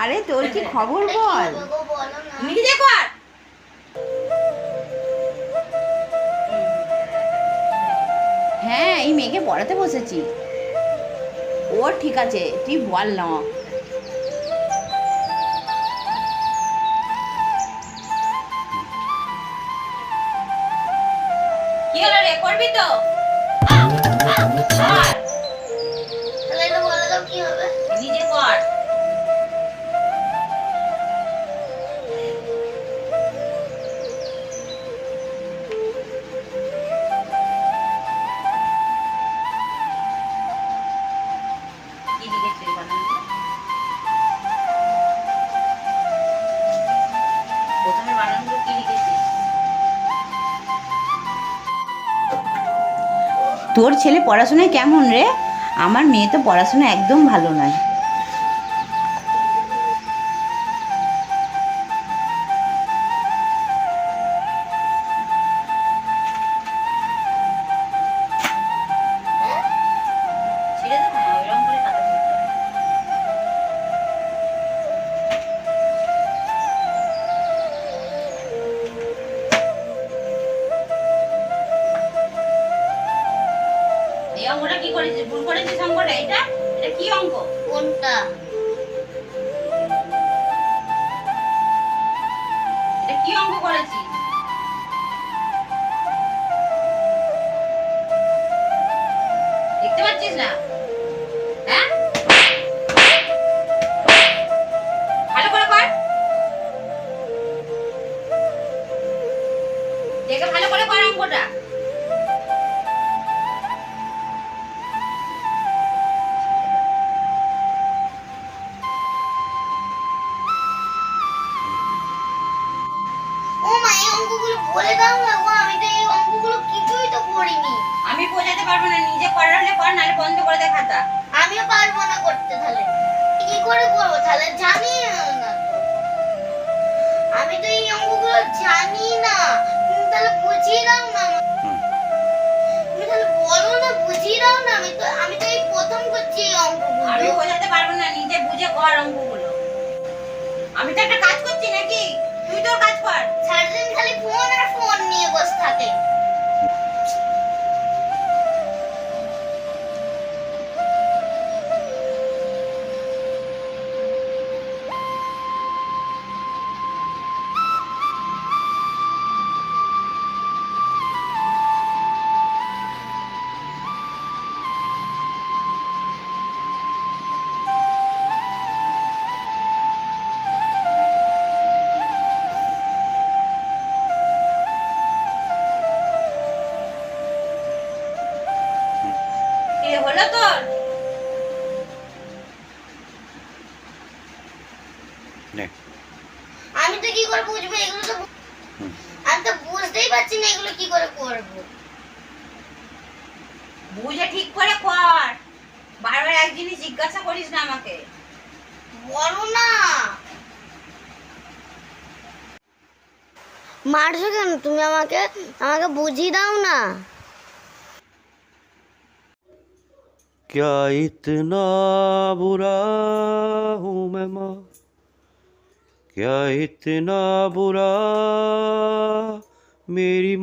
আরে তোর কি খবর বল? না। নিজে হ্যাঁ এই মেয়েকে পড়াতে বসেছি। ও ঠিক আছে তুই বল না। কি হলো রে করবি তো? তোর ছেলে পড়াশোনায় কেমন রে? আমার মেয়ে তো পড়াশোনা একদম ভালো নয়। অঙ্কটা কি করেছিস ভুল করেছিস অঙ্কটা এটা? এটা কি অঙ্ক? কোনটা? এটা কি অঙ্ক করেছিস দেখতে পাচ্ছিস না? হ্যাঁ? ভালো করে কর। দেখে ভালো করে কর অঙ্কটা। বলে দাও না গো আমি তো এই অঙ্কগুলো কিছুই তো করিনি। আমি বোঝাতে পারব না নিজে করার হলে কর নাহলে বন্ধ করে দে খাতা। আমিও পারব না করতে তাহলে। কি করে করব তাহলে? জানি না আমি তো এই অঙ্কগুলো জানি না। তুমি তাহলে বুঝিয়ে দাও না তুমি তাহলে বলো না বুঝিয়ে দাও না। আমি তো আমি তো এই প্রথম করছি এই আমি অঙ্কগুলো বোঝাতে পারব না নিজে বুঝে কর অঙ্কগুলো। আমি তো একটা কাজ করছি নাকি? তুই তোর কাজ কর। সারাদিন খালি ফোন আর ফোন নিয়ে বসে থাকে। করে বুঝবো এগুলো তো আমি তো বুঝতেই পারছি না এগুলো কি করে করবো বুঝে ঠিক করে কর বারবার এক জিনিস জিজ্ঞাসা করিস না আমাকে বলো না মারছো কেন তুমি আমাকে আমাকে বুঝিয়ে দাও না क्या इतना बुरा हूँ मैं माँ क्या इतना बुरा मेरी